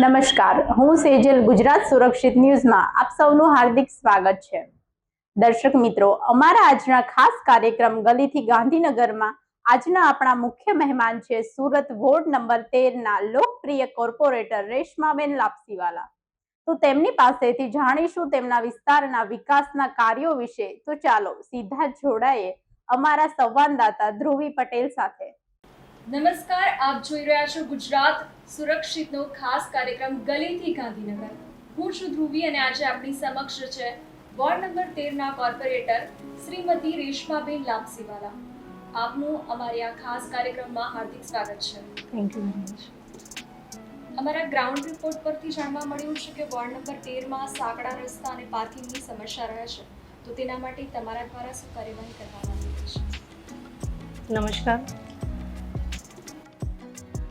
નમસ્કાર. હું સેજલ, ગુજરાત સુરક્ષિત ન્યૂઝમાં આપ સૌનું હાર્દિક સ્વાગત છે. દર્શક મિત્રો, અમારા આજના ખાસ કાર્યક્રમ ગલીથી ગાંધીનગરમાં આજના આપણા મુખ્ય મહેમાન છે સુરત વોર્ડ નંબર તેરના લોકપ્રિય કોર્પોરેટર રેશમાબેન લાપસીવાલા. તો તેમની પાસેથી જાણીશું તેમના વિસ્તારના વિકાસના કાર્યો વિશે. તો ચાલો, સીધા જોડાઈએ અમારા સંવાદદાતા ધ્રુવી પટેલ સાથે. નમસ્કાર આપ જોઈ રહ્યા છો ગુજરાત સુરક્ષિતનો ખાસ કાર્યક્રમ ગલીથી ગાંધીનગર. હું છું ધ્રુવી અને આજે આપણી સમક્ષ છે વોર્ડ નંબર તેરના કોર્પોરેટર શ્રીમતી રેશમાબેન લાપસીવાલા આપનું અમારી આ ખાસ કાર્યક્રમમાં હાર્દિક સ્વાગત છે. થેન્ક યુ અમારા ગ્રાઉન્ડ રિપોર્ટ પરથી જાણવા મળ્યું છે કે વોર્ડ નંબર તેરમાં સાંકડા રસ્તા અને પાર્કિંગની સમસ્યા રહે છે. તો તેના માટે તમારા દ્વારા શું કાર્યવાહી કરવામાં આવી છે? નમસ્કાર.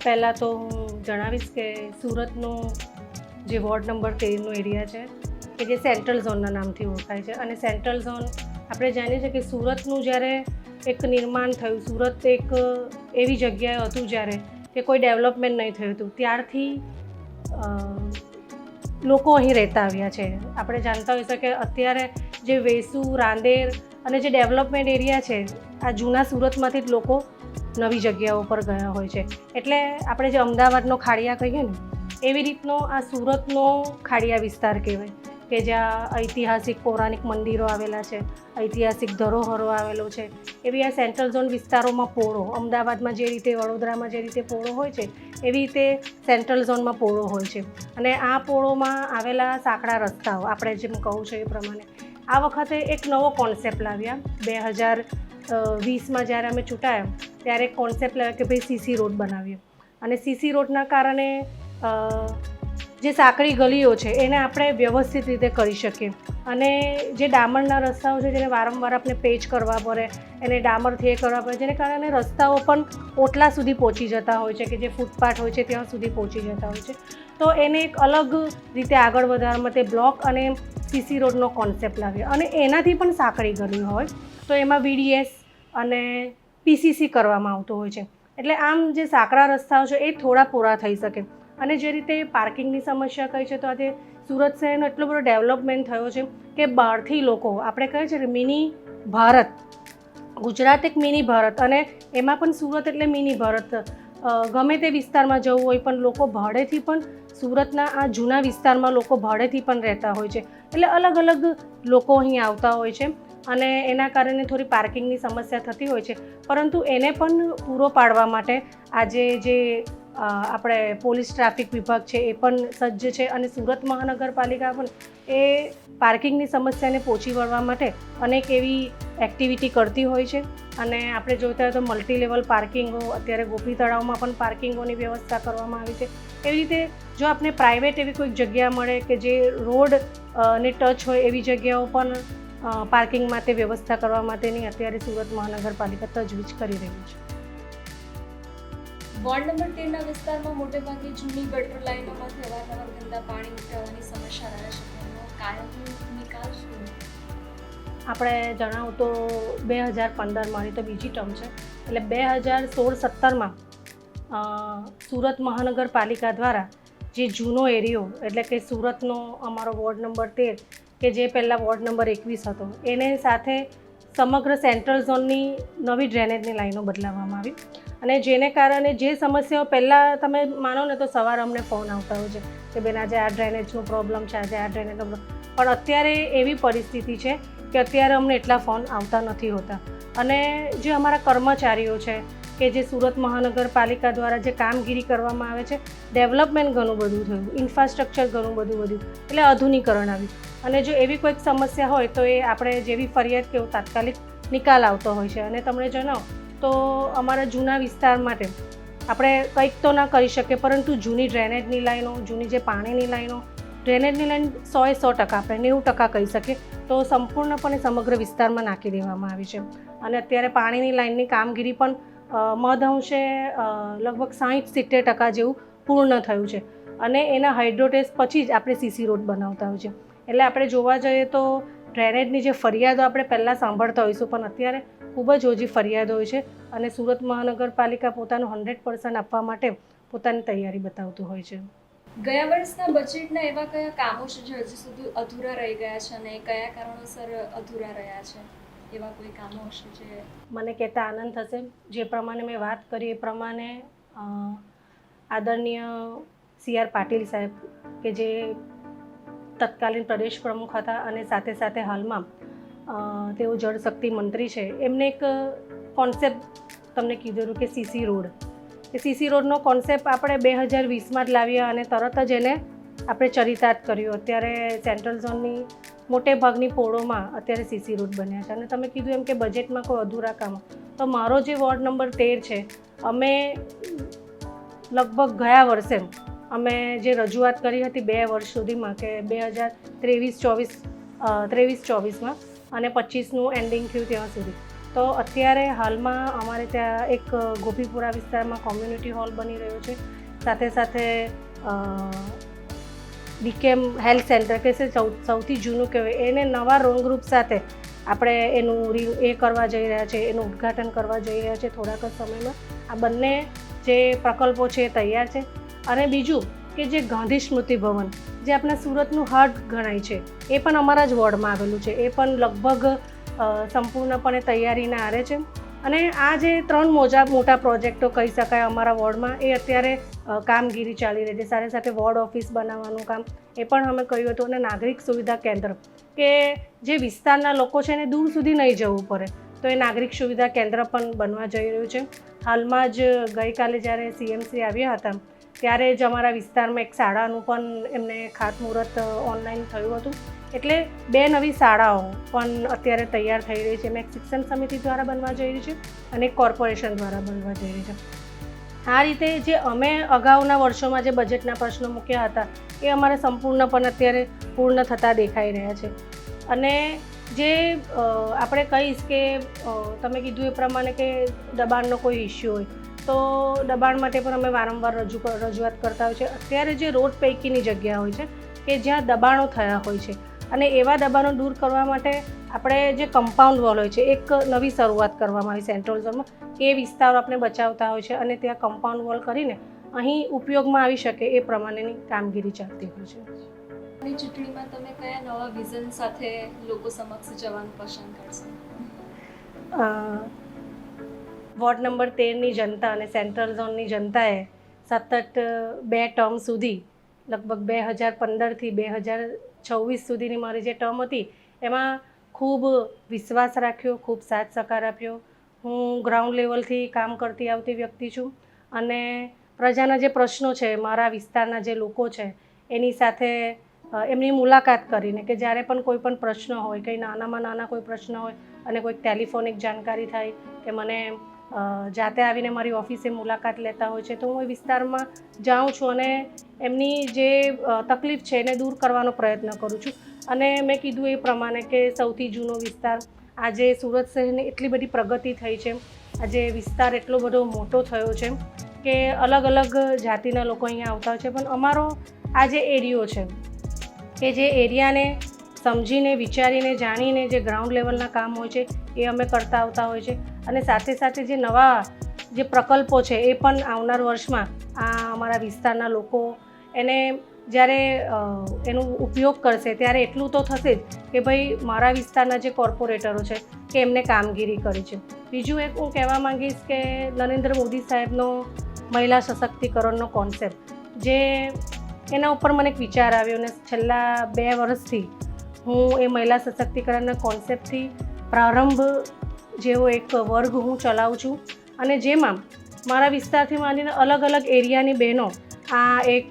પહેલાં તો હું જણાવીશ કે સુરતનો જે વોર્ડ નંબર તેરનો એરિયા છે, કે જે સેન્ટ્રલ ઝોનના નામથી ઓળખાય છે. અને સેન્ટ્રલ ઝોન આપણે જાણીએ છીએ કે સુરતનું જ્યારે એક નિર્માણ થયું, સુરત એક એવી જગ્યાએ હતું જ્યારે કે કોઈ ડેવલપમેન્ટ નહીં થયું હતું. ત્યારથી લોકો અહીં રહેતા આવ્યા છે. આપણે જાણતા હોઈશું કે અત્યારે જે વેસુ, રાંદેર અને જે ડેવલપમેન્ટ એરિયા છે, આ જૂના સુરતમાંથી જ લોકો નવી જગ્યાઓ પર ગયા હોય છે. એટલે આપણે જે અમદાવાદનો ખાડિયા કહીએ ને, એવી રીતનો આ સુરતનો ખાડિયા વિસ્તાર કહેવાય કે જ્યાં ઐતિહાસિક પૌરાણિક મંદિરો આવેલા છે, ઐતિહાસિક ધરોહરો આવેલો છે. એવી આ સેન્ટ્રલ ઝોન વિસ્તારોમાં પોળો, અમદાવાદમાં જે રીતે, વડોદરામાં જે રીતે પોળો હોય છે, એવી રીતે સેન્ટ્રલ ઝોનમાં પોળો હોય છે. અને આ પોળોમાં આવેલા સાંકડા રસ્તાઓ, આપણે જેમ કહું છું એ પ્રમાણે, આ વખતે એક નવો કોન્સેપ્ટ લાવ્યા. બે હજાર વીસમાં જ્યારે અમે ચૂંટાયા ત્યારે કોન્સેપ્ટ લાવ્યો કે ભાઈ સીસી રોડ બનાવીએ. અને સીસી રોડના કારણે જે સાંકડી ગલીઓ છે, એને આપણે વ્યવસ્થિત રીતે કરી શકીએ. અને જે ડામરના રસ્તાઓ છે, જેને વારંવાર આપણે પેચ કરવા પડે, એને ડામરથી એ કરવા પડે, જેને કારણે રસ્તાઓ પણ ઓટલા સુધી પહોંચી જતા હોય છે, કે જે ફૂટપાથ હોય છે, ત્યાં સુધી પહોંચી જતા હોય છે. તો એને એક અલગ રીતે આગળ વધારવા માટે બ્લોક અને સીસી રોડનો કોન્સેપ્ટ લાવ્યો. અને એનાથી પણ સાંકડી ગલી હોય. તો એમાં વીડીએસ અને પીસીસી કરવામાં આવતું હોય છે. એટલે આમ જે સાંકડા રસ્તાઓ છે, એ થોડા પૂરા થઈ શકે. અને જે રીતે પાર્કિંગની સમસ્યા કહી છે, તો આજે સુરત શહેરનો એટલો બધો ડેવલપમેન્ટ થયો છે કે બહારથી લોકો, આપણે કહે છે મિની ભારત, ગુજરાત એક મિની ભારત અને એમાં પણ સુરત એટલે મિની ભારત. ગમે તે વિસ્તારમાં જવું હોય પણ લોકો ભાડેથી પણ સુરતના આ જૂના વિસ્તારમાં લોકો ભાડેથી પણ રહેતા હોય છે. એટલે અલગ અલગ લોકો અહીં આવતા હોય છે. અને એના કારણે થોડી પાર્કિંગની સમસ્યા થતી હોય છે. પરંતુ એને પણ પૂરો પાડવા માટે આજે જે આપણે પોલીસ ટ્રાફિક વિભાગ છે એ પણ સજ્જ છે અને સુરત મહાનગરપાલિકા પણ એ પાર્કિંગની સમસ્યાને પહોંચી વળવા માટે અનેક એવી એક્ટિવિટી કરતી હોય છે. અને આપણે જોતા હોય તો મલ્ટી લેવલ પાર્કિંગો, અત્યારે ગોપી તળાવમાં પણ પાર્કિંગોની વ્યવસ્થા કરવામાં આવી છે. એવી રીતે જો આપણે પ્રાઇવેટ એવી કોઈક જગ્યા મળે કે જે રોડ ને ટચ હોય એવી જગ્યાઓ પણ પાર્કિંગ માટે વ્યવસ્થા કરવા માટેની અત્યારે સુરત મહાનગરપાલિકા તજવીજ કરી રહી છે. વોર્ડ નંબર તેરના વિસ્તારમાં મોટે ભાગે જૂની ગટર લાઈનોમાંથી અવારનવાર ગંદા પાણી નીકળવાની સમસ્યા રહે છે. કાયમી નિકાલ શું? આપણે જણાવું તો બે હજાર પંદર મારી તો બીજી ટર્મ છે. એટલે બે હજાર સોળ સત્તરમાં સુરત મહાનગરપાલિકા દ્વારા જે જૂનો એરિયો, એટલે કે સુરતનો અમારો વોર્ડ નંબર તેર, કે જે પહેલાં વોર્ડ નંબર એકવીસ હતો, એને સાથે સમગ્ર સેન્ટ્રલ ઝોનની નવી ડ્રેનેજની લાઈનો બદલાવવામાં આવી. અને જેને કારણે જે સમસ્યાઓ પહેલાં તમે માનો ને તો સવારે અમને ફોન આવતા હોય છે, કે બેન આજે આ ડ્રેનેજનો પ્રોબ્લેમ છે, આજે આ ડ્રેનેજનો પણ અત્યારે એવી પરિસ્થિતિ છે કે અત્યારે અમને એટલા ફોન આવતા નથી હોતા. અને જે અમારા કર્મચારીઓ છે કે જે સુરત મહાનગરપાલિકા દ્વારા જે કામગીરી કરવામાં આવે છે, ડેવલપમેન્ટ ઘણું બધું થયું, ઇન્ફ્રાસ્ટ્રક્ચર ઘણું બધું વધ્યું, એટલે આધુનિકરણ આવ્યું. અને જો એવી કોઈક સમસ્યા હોય તો એ આપણે જેવી ફરિયાદ કે તાત્કાલિક નિકાલ આવતો હોય છે. અને તમને જણાવો તો અમારા જૂના વિસ્તાર માટે આપણે કંઈક તો ના કરી શકીએ, પરંતુ જૂની ડ્રેનેજની લાઈનો, જૂની જે પાણીની લાઈનો, ડ્રેનેજની લાઈન સોએ સો ટકા આપણે, નેવું ટકા કહી શકીએ. તો સંપૂર્ણપણે સમગ્ર વિસ્તારમાં નાખી દેવામાં આવી છે. અને અત્યારે પાણીની લાઈનની કામગીરી પણ અ, અંશે લગભગ સાહીઠ સિત્તેર ટકા જેવું પૂર્ણ થયું છે. અને એના હાઇડ્રોટેસ્ટ પછી જ આપણે સીસી રોડ બનાવતા હોય છે. એટલે આપણે જોવા જઈએ તો ડ્રેનેજની જે ફરિયાદો આપણે પહેલાં સાંભળતા હોઈશું પણ અત્યારે ખૂબ જ ઓછી ફરિયાદો હોય છે અને સુરત મહાનગરપાલિકા પોતાનું હંડ્રેડ પર્સન્ટ આપવા માટે પોતાની તૈયારી બતાવતું હોય છે. ગયા વર્ષના બજેટના એવા કયા કામો છે જે હજુ સુધી અધૂરા રહી ગયા છે અને કયા કારણોસર અધૂરા રહ્યા છે? એવા કોઈ કામો હશે જે મને કહેતા આનંદ થશે. જે પ્રમાણે મેં વાત કરી એ પ્રમાણે આદરણીય સી આર પાટીલ સાહેબ કે જે તત્કાલીન પ્રદેશ પ્રમુખ હતા અને સાથે સાથે હાલમાં તેઓ જળશક્તિ મંત્રી છે. એમને એક કોન્સેપ્ટ તમને કીધેલું કે સીસી રોડ એ સીસી રોડનો કોન્સેપ્ટ આપણે બે હજાર વીસમાં જ લાવ્યા અને તરત જ એને આપણે ચરિતાર્થ કર્યું. અત્યારે સેન્ટ્રલ ઝોનની મોટે ભાગની પોળોમાં અત્યારે સીસી રૂટ બન્યા છે. અને તમે કીધું એમ કે બજેટમાં કોઈ અધૂરા કામ. તો મારો જે વોર્ડ નંબર તેર છે, અમે લગભગ ગયા વર્ષે અમે જે રજૂઆત કરી હતી બે વર્ષ સુધીમાં કે બે હજાર ત્રેવીસ ચોવીસ ત્રેવીસ ચોવીસમાં અને પચીસનું એન્ડિંગ થયું ત્યાં સુધી. તો અત્યારે હાલમાં અમારે ત્યાં એક ગોપીપુરા વિસ્તારમાં કોમ્યુનિટી હોલ બની રહ્યો છે. સાથે સાથે ડીકેમ હેલ્થ સેન્ટર કે છે સૌથી જૂનું કહેવાય. એને નવા રોંગરૂપ સાથે આપણે એનું એ કરવા જઈ રહ્યા છે, એનું ઉદ્ઘાટન કરવા જઈ રહ્યા છે થોડાક જ સમયમાં. આ બંને જે પ્રકલ્પો છે એ તૈયાર છે. અને બીજું કે જે ગાંધી સ્મૃતિ ભવન, જે આપણા સુરતનું હાર્ટ ગણાય છે, એ પણ અમારા જ વોર્ડમાં આવેલું છે. એ પણ લગભગ સંપૂર્ણપણે તૈયારીના આરે છે. અને આ જે ત્રણ મોજા મોટા પ્રોજેક્ટો કહી શકાય અમારા વોર્ડમાં, એ અત્યારે કામગીરી ચાલી રહી છે. સાથે સાથે વોર્ડ ઓફિસ બનાવવાનું કામ, એ પણ અમે કહ્યું હતું. અને નાગરિક સુવિધા કેન્દ્ર, કે જે વિસ્તારના લોકો છે એને દૂર સુધી નહીં જવું પડે, તો એ નાગરિક સુવિધા કેન્દ્ર પણ બનવા જઈ રહ્યું છે. હાલમાં જ ગઈકાલે જ્યારે સીએમસી આવ્યા હતા ત્યારે જ અમારા વિસ્તારમાં એક શાળાનું પણ એમને ખાતમુહૂર્ત ઓનલાઈન થયું હતું. એટલે બે નવી શાળાઓ પણ અત્યારે તૈયાર થઈ રહી છે. મેં એક શિક્ષણ સમિતિ દ્વારા બનવા જઈ રહી છે અને કોર્પોરેશન દ્વારા બનવા જઈ રહી છે. આ રીતે જે અમે અગાઉના વર્ષોમાં જે બજેટના પ્રશ્નો મૂક્યા હતા, એ અમારે સંપૂર્ણપણે અત્યારે પૂર્ણ થતા દેખાઈ રહ્યા છે. અને જે આપણે કહીશ કે તમે કીધું એ પ્રમાણે કે દબાણનો કોઈ ઇસ્યુ હોય તો દબાણ માટે પણ અમે વારંવાર રજૂ રજૂઆત કરતા હોય છે. અત્યારે જે રોડ પૈકીની જગ્યા હોય છે કે જ્યાં દબાણો થયા હોય છે અને એવા દબાણો દૂર કરવા માટે આપણે જે કમ્પાઉન્ડ વોલ હોય છે એક નવી શરૂઆત કરવામાં આવી સેન્ટ્રલ ઝોનમાં એ વિસ્તારો આપણે બચાવતા હોય છે અને ત્યાં કમ્પાઉન્ડ વોલ કરીને અહીં ઉપયોગમાં આવી શકે એ પ્રમાણેની કામગીરી ચાલતી હોય છે. ચૂંટણીમાં તમે કયા નવા વિઝન સાથે લોકો સમક્ષ જવાનું પસંદ કરશો? વોર્ડ નંબર તેરની જનતા અને સેન્ટ્રલ ઝોનની જનતાએ સતત બે ટર્મ સુધી, લગભગ બે હજાર પંદરથી બે હજાર છવ્વીસ સુધીની મારી જે ટર્મ હતી, એમાં ખૂબ વિશ્વાસ રાખ્યો, ખૂબ સાથ સહકાર આપ્યો. હું ગ્રાઉન્ડ લેવલથી કામ કરતી આવતી વ્યક્તિ છું અને પ્રજાના જે પ્રશ્નો છે, મારા વિસ્તારના જે લોકો છે, એની સાથે એમની મુલાકાત કરીને કે જ્યારે પણ કોઈ પણ પ્રશ્ન હોય, કંઈ નાનામાં નાના કોઈ પ્રશ્ન હોય અને કોઈક ટેલિફોનિક જાણકારી થાય કે મને જાતે આવીને મારી ઓફિસે મુલાકાત લેતા હોય છે, તો હું એ વિસ્તારમાં જાઉં છું અને એમની જે તકલીફ છે એને દૂર કરવાનો પ્રયત્ન કરું છું. અને મેં કીધું એ પ્રમાણે કે સૌથી જૂનો વિસ્તાર, આજે સુરત શહેરની એટલી બધી પ્રગતિ થઈ છે, આજે વિસ્તાર એટલો બધો મોટો થયો છે કે અલગ અલગ જાતિના લોકો અહીંયા આવતા હોય છે, પણ અમારો આ જે એરિયો છે, કે જે એરિયાને સમજીને, વિચારીને, જાણીને જે ગ્રાઉન્ડ લેવલના કામ હોય છે, એ અમે કરતા આવતા હોય છે. અને સાથે સાથે જે નવા જે પ્રકલ્પો છે એ પણ આવનાર વર્ષમાં આ અમારા વિસ્તારના લોકો એને જ્યારે એનો ઉપયોગ કરશે ત્યારે એટલું તો થશે જ કે ભાઈ મારા વિસ્તારના જે કોર્પોરેટરો છે કે એમને કામગીરી કરી છે. બીજું એક હું કહેવા માંગીશ કે નરેન્દ્ર મોદી સાહેબનો મહિલા સશક્તિકરણનો કોન્સેપ્ટ જે એના ઉપર મને એક વિચાર આવ્યો અને છેલ્લા બે વર્ષથી હું એ મહિલા સશક્તિકરણના કોન્સેપ્ટથી પ્રારંભ જેવો એક વર્ગ હું ચલાવું છું. અને જેમાં મારા વિસ્તારથી માંડીને અલગ અલગ એરિયાની બહેનો આ એક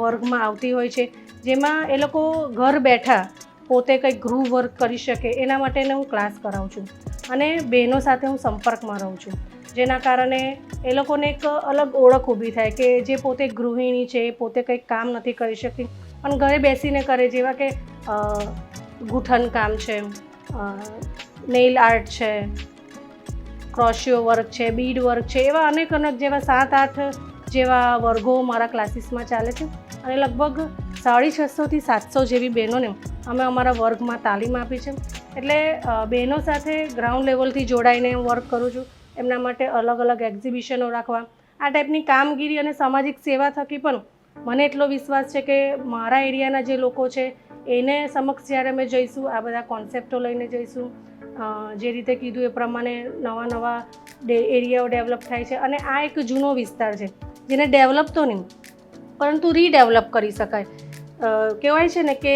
વર્ગમાં આવતી હોય છે. જેમાં એ લોકો ઘર બેઠા પોતે કંઈક ગૃહ વર્ક કરી શકે એના માટેને હું ક્લાસ કરાવું છું. અને બહેનો સાથે હું સંપર્કમાં રહું છું. જેના કારણે એ લોકોને એક અલગ ઓળખ ઊભી થાય કે જે પોતે ગૃહિણી છે, પોતે કંઈક કામ નથી કરી શકતી પણ ઘરે બેસીને કરે, જેવા કે ગૂંથણ કામ છે નેઇલ આર્ટ છે ક્રોશિયો વર્ક છે બીડ વર્ક છે, એવા અનેક અનેક જેવા સાત આઠ જેવા વર્ગો મારા ક્લાસીસમાં ચાલે છે. અને લગભગ સાડી છસોથી સાતસો જેવી બહેનોને અમે અમારા વર્ગમાં તાલીમ આપી છે. એટલે બહેનો સાથે ગ્રાઉન્ડ લેવલથી જોડાઈને હું વર્ક કરું છું. એમના માટે અલગ અલગ એક્ઝિબિશનો રાખવા. આ ટાઈપની કામગીરી અને સામાજિક સેવા થકી પણ મને એટલો વિશ્વાસ છે કે મારા એરિયાના જે લોકો છે, એને સમક્ષ જ્યારે અમે જઈશું, આ બધા કોન્સેપ્ટો લઈને જઈશું. જે રીતે કીધું એ પ્રમાણે નવા નવા એરિયાઓ ડેવલપ થાય છે અને આ એક જૂનો વિસ્તાર છે, જેને ડેવલપ તો નહીં, પરંતુ રીડેવલપ કરી શકાય. કહેવાય છે ને કે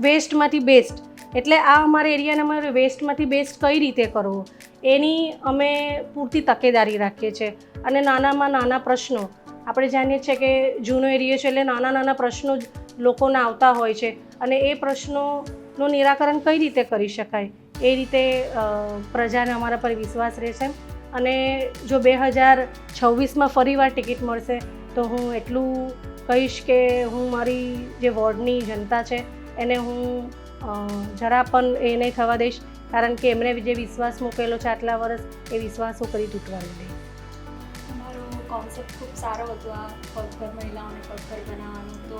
વેસ્ટમાંથી બેસ્ટ, એટલે આ અમારા એરિયાને અમારે વેસ્ટમાંથી બેસ્ટ કઈ રીતે કરવો? એની અમે પૂરતી તકેદારી રાખીએ છીએ. અને નાનામાં નાના પ્રશ્નો, આપણે જાણીએ છીએ કે જૂનો એરિયો છે એટલે નાના નાના પ્રશ્નો જ લોકોને આવતા હોય છે. અને એ પ્રશ્નોનું નિરાકરણ કઈ રીતે કરી શકાય? એ રીતે પ્રજાને અમારા પર વિશ્વાસ રહેશે. અને જો બે હજાર છવ્વીસમાં ફરીવાર ટિકિટ મળશે, તો હું એટલું કહીશ કે હું મારી જે વોર્ડની જનતા છે, એને હું જરા પણ એ નહીં થવા દઈશ. કારણ કે એમણે જે વિશ્વાસ મૂકેલો છે આટલા વર્ષ, એ વિશ્વાસ હું કરી તૂટવા નહીં. તમારો કોન્સેપ્ટ ખૂબ સારો હતો આ પગભર મહિલાઓને પગભર બનાવવાનો. તો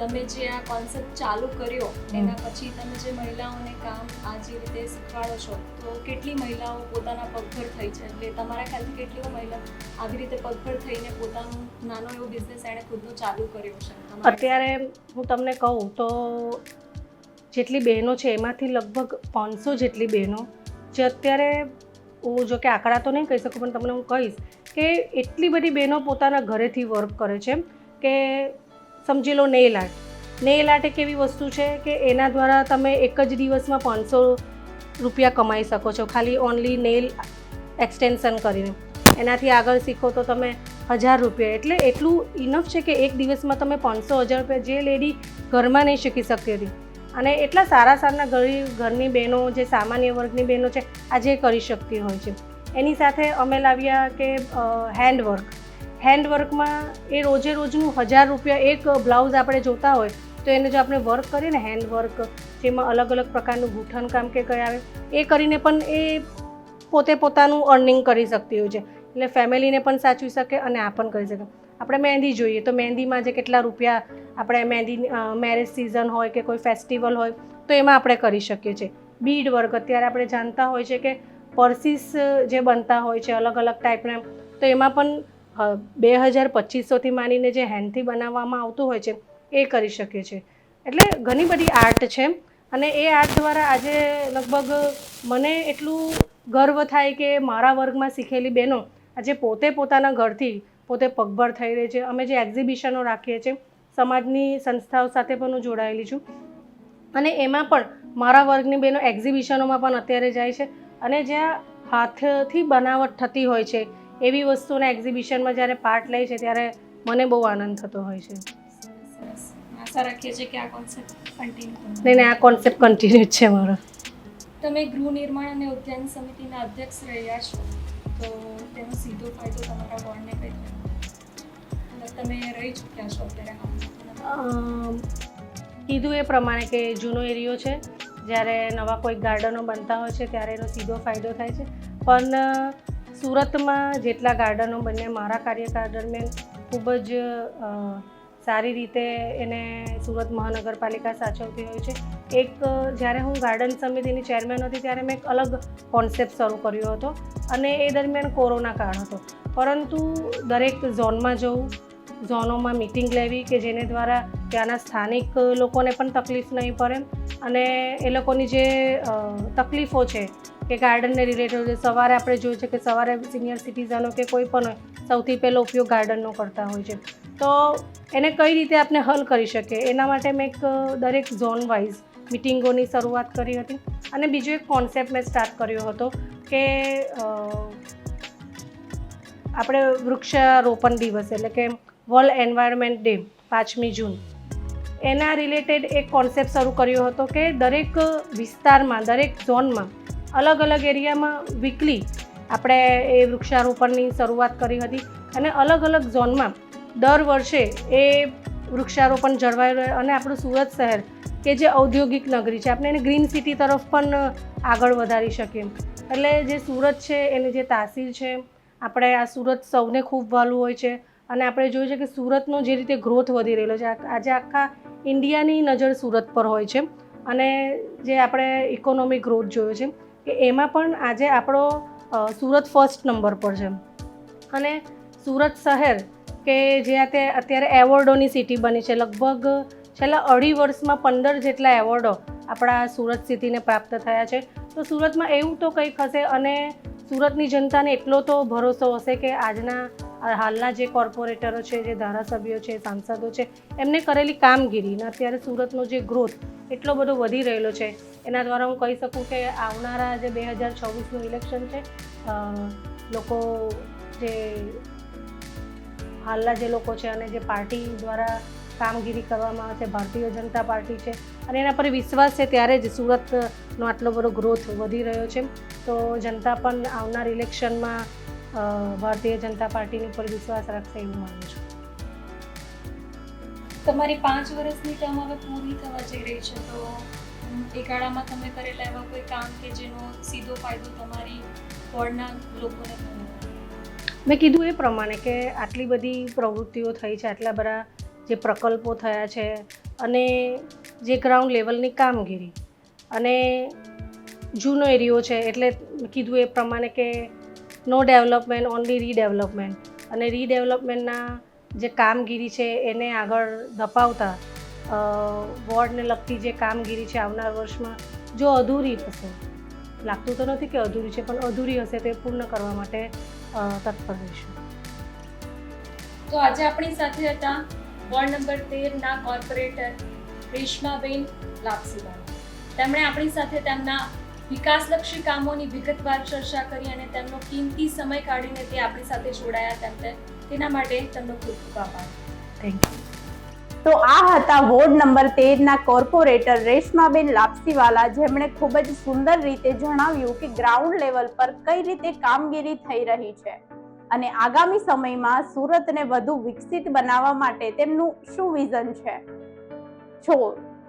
તમે જે આ કોન્સેપ્ટ ચાલુ કર્યો એના પછી તમે જે મહિલાઓને કામ આ જે રીતે શીખવાડો છો તો કેટલી મહિલાઓ પોતાના પગભર થઈ છે? એટલે તમારા ખ્યાલથી કેટલી મહિલા આવી રીતે પગભર થઈને પોતાનું નાનો એવો બિઝનેસ એણે ખુદનો ચાલુ કર્યો છે? અત્યારે હું તમને કહું તો જેટલી બહેનો છે એમાંથી લગભગ પાંચસો જેટલી બહેનો જે અત્યારે હું જો કે આંકડા તો નહીં કહી શકું પણ તમને હું કહીશ કે એટલી બધી બહેનો પોતાના ઘરેથી વર્ક કરે છે કે સમજી લો નેલ આર્ટ. નેલ આર્ટ એક એવી વસ્તુ છે કે એના દ્વારા તમે એક જ દિવસમાં પાંચસો રૂપિયા કમાઈ શકો છો. ખાલી ઓનલી નેલ એક્સટેન્શન કરીને. એનાથી આગળ શીખો તો તમે હજાર રૂપિયા. એટલે એટલું ઇનફ છે કે એક દિવસમાં તમે પાંચસો, હજાર રૂપિયા જે લેડી ઘરમાં નહીં શીખી શકતી હતી. અને એટલા સારા સારા ગરીબ ઘરની બહેનો, જે સામાન્ય વર્ગની બહેનો છે આજે કરી શકતી હોય છે. એની સાથે અમે લાવ્યા કે હેન્ડવર્ક હેન્ડવર્કમાં એ રોજે રોજનું હજાર રૂપિયા એક બ્લાઉઝ આપણે જોતા હોય, તો એને જો આપણે વર્ક કરીએ ને હેન્ડવર્ક જેમાં અલગ અલગ પ્રકારનું ગૂંથણ કામ કે કઈ આવે, એ કરીને પણ એ પોતે પોતાનું અર્નિંગ કરી શકતી હોય છે. એટલે ફેમિલીને પણ સાચવી શકે અને આ પણ કરી શકે. આપણે મહેંદી જોઈએ, તો મહેંદીમાં જે કેટલા રૂપિયા આપણે મહેંદી મેરેજ સિઝન હોય કે કોઈ ફેસ્ટિવલ હોય, તો એમાં આપણે કરી શકીએ છીએ. બીડ વર્ક અત્યારે આપણે જાણતા હોય છે કે પર્સીસ જે બનતા હોય છે અલગ અલગ ટાઈપના તો એમાં પણ બે હજાર પચીસોથી માનીને જે હેન્ડથી બનાવવામાં આવતું હોય છે, એ કરી શકીએ છીએ. એટલે ઘણી બધી આર્ટ છે અને એ આર્ટ દ્વારા આજે લગભગ મને એટલું ગર્વ થાય કે મારા વર્ગમાં શીખેલી બહેનો આજે પોતે પોતાના ઘરથી પોતે પગભર થઈ રહી છે. અમે જે એક્ઝિબિશનો રાખીએ છીએ, સમાજની સંસ્થાઓ સાથે પણ હું જોડાયેલી છું. અને એમાં પણ મારા વર્ગની બહેનો એક્ઝિબિશનોમાં પણ અત્યારે જાય છે અને જ્યાં હાથથી બનાવટ થતી હોય છે એવી વસ્તુના એક્ઝિબિશનમાં જ્યારે પાર્ટ લે છે ત્યારે મને બહુ આનંદ થતો હોય છે. આશા રાખીએ છીએ કે આ કોન્સેપ્ટ કન્ટિન્યુ નહીં આ કોન્સેપ્ટ કન્ટિન્યુ છે મારો. તમે ગૃહ નિર્માણ અને ઉદ્યાન સમિતિના અધ્યક્ષ રહ્યા છો તો તેનો સીધો ફાયદો તમારા બોર્ડને કઈ થયો? તમે રહી ચૂક્યા છો અત્યારે કીધું એ પ્રમાણે કે જૂનો એરિયો છે જ્યારે નવા કોઈ ગાર્ડનો બનતા હોય છે ત્યારે એનો સીધો ફાયદો થાય છે. પણ સુરતમાં જેટલા ગાર્ડનો બન્યા, મારા કાર્યકાળ દરમિયાન ખૂબ જ સારી રીતે એને સુરત મહાનગરપાલિકા સાચવતી હોય છે. એક જ્યારે હું ગાર્ડન સમિતિની ચેરમેન હતી ત્યારે મેં એક અલગ કોન્સેપ્ટ શરૂ કર્યો હતો અને એ દરમિયાન કોરોના કાળ હતો. પરંતુ દરેક ઝોનમાં જવું, ઝોનોમાં મિટિંગ લેવી કે જેને દ્વારા ત્યાંના સ્થાનિક લોકોને પણ તકલીફ નહીં પડે અને એ લોકોની જે તકલીફો છે કે ગાર્ડનને રિલેટેડ સવારે આપણે જોઈએ છે કે સવારે સિનિયર સિટીઝનો કે કોઈ પણ હોય, સૌથી પહેલો ઉપયોગ ગાર્ડનનો કરતા હોય છે. તો એને કઈ રીતે આપણે હલ કરી શકીએ એના માટે મેં એક દરેક ઝોન વાઇઝ મિટિંગોની શરૂઆત કરી હતી. અને બીજો એક કોન્સેપ્ટ મેં સ્ટાર્ટ કર્યો હતો કે આપણે વૃક્ષારોપણ દિવસ એટલે કે વર્લ્ડ એન્વાયરમેન્ટ ડે પાંચમી જૂન. એના રિલેટેડ એક કોન્સેપ્ટ શરૂ કર્યો હતો કે દરેક વિસ્તારમાં, દરેક ઝોનમાં અલગ અલગ એરિયામાં વીકલી આપણે એ વૃક્ષારોપણની શરૂઆત કરી હતી અને અલગ અલગ ઝોનમાં દર વર્ષે એ વૃક્ષારોપણ જળવાઈ રહે અને આપણું સુરત શહેર કે જે ઔદ્યોગિક નગરી છે, આપણે એને ગ્રીન સિટી તરફ પણ આગળ વધારી શકીએ. એટલે જે સુરત છે, એની જે તાસીર છે, આપણે આ સુરત સૌને ખૂબ વાલું હોય છે અને આપણે જોયું છે કે સુરતનો જે રીતે ગ્રોથ વધી રહેલો છે આજે આખા ઇન્ડિયાની નજર સુરત પર હોય છે અને જે આપણે ઇકોનોમિક ગ્રોથ જોયો છે કે એમાં પણ આજે આપણો સુરત ફર્સ્ટ નંબર પર છે. અને સુરત શહેર કે જ્યાં તે અત્યારે એવોર્ડોની સિટી બની છે. લગભગ છેલ્લા અઢી વર્ષમાં પંદર જેટલા એવોર્ડો આપણા સુરત સિટીને પ્રાપ્ત થયા છે. તો સુરતમાં એવું તો કંઈક હશે અને સુરતની જનતાને એટલો તો ભરોસો હશે કે આજના હાલના જે કોર્પોરેટરો છે, જે ધારાસભ્યો છે, સાંસદો છે, એમને કરેલી કામગીરી અને અત્યારે સુરતનો જે ગ્રોથ એટલો બધો વધી રહેલો છે. એના દ્વારા હું કહી શકું કે આવનારા જે બે હજાર છવ્વીસનું ઇલેક્શન છે લોકો જે, હાલના જે લોકો છે અને જે પાર્ટી દ્વારા કામગીરી કરવામાં આવે છે ભારતીય જનતા પાર્ટી છે અને એના પર વિશ્વાસ છે ત્યારે જ સુરતનો આટલો બધો ગ્રોથ વધી રહ્યો છે. તો જનતા પણ આવનાર ઇલેક્શનમાં ભારતીય જનતા પાર્ટીની ઉપર વિશ્વાસ રાખશે એવું માનું છું. તમારી પાંચ વર્ષની ટર્મ હવે પૂરી થવા જઈ રહી છે તો એકાળામાં એ ગાળામાં તમે કરેલા એવા કોઈ કામ કે જેનો સીધો ફાયદો તમારી વોર્ડના લોકોને થયો? મેં કીધું એ પ્રમાણે કે આટલી બધી પ્રવૃત્તિઓ થઈ છે આટલા બધા જે પ્રકલ્પો થયા છે અને જે ગ્રાઉન્ડ લેવલની કામગીરી. અને જૂનો એરિયો છે એટલે કીધું એ પ્રમાણે કે નો ડેવલપમેન્ટ ઓનલી રીડેવલપમેન્ટ અને રીડેવલપમેન્ટના જે કામગીરી છે એને આગળ ધપાવતા વોર્ડને લગતી જે કામગીરી છે આવનાર વર્ષમાં, જો અધૂરી હશે, લાગતું તો નથી કે અધૂરી છે, પણ અધૂરી હશે તે પૂર્ણ કરવા માટે તત્પર રહીશું. તો આજે આપણી સાથે હતા વોર્ડ નંબર તેરના કોર્પોરેટર રેશમાબેન લાપસીવાલા તેમણે આપણી સાથે તેમના વિકાસલક્ષી કામોની વિગતવાર ચર્ચા કરી અને તેમનો કિંમતી સમય કાઢીને તે આપણી સાથે જોડાયા તેમને તેના માટે તેમનો ખૂબ ખૂબ આભાર. થેન્ક યુ તો આ હતા વોર્ડ નંબર તેરના કોર્પોરેટર રેશમાબેન લાપસીવાલા, જેમણે ખૂબ જ સુંદર રીતે જણાવ્યું કે ગ્રાઉન્ડ લેવલ પર કઈ રીતે કામગીરી થઈ રહી છે. અને આગામી સમયમાં સુરતને વધુ વિકસિત બનાવવા માટે તેમનું શું વિઝન છે? જો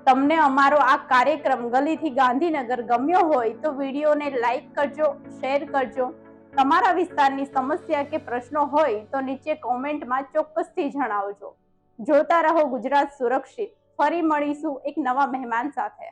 તમને અમારો આ કાર્યક્રમ ગલીથી ગાંધીનગર ગમ્યો હોય તો વિડીયોને લાઈક કરજો, શેર કરજો. તમારા વિસ્તારની સમસ્યા કે પ્રશ્નો હોય તો નીચે કોમેન્ટમાં ચોક્કસથી જણાવજો. જોતા રહો ગુજરાત સુરક્ષિત. ફરી મળીશું એક નવા મહેમાન સાથે.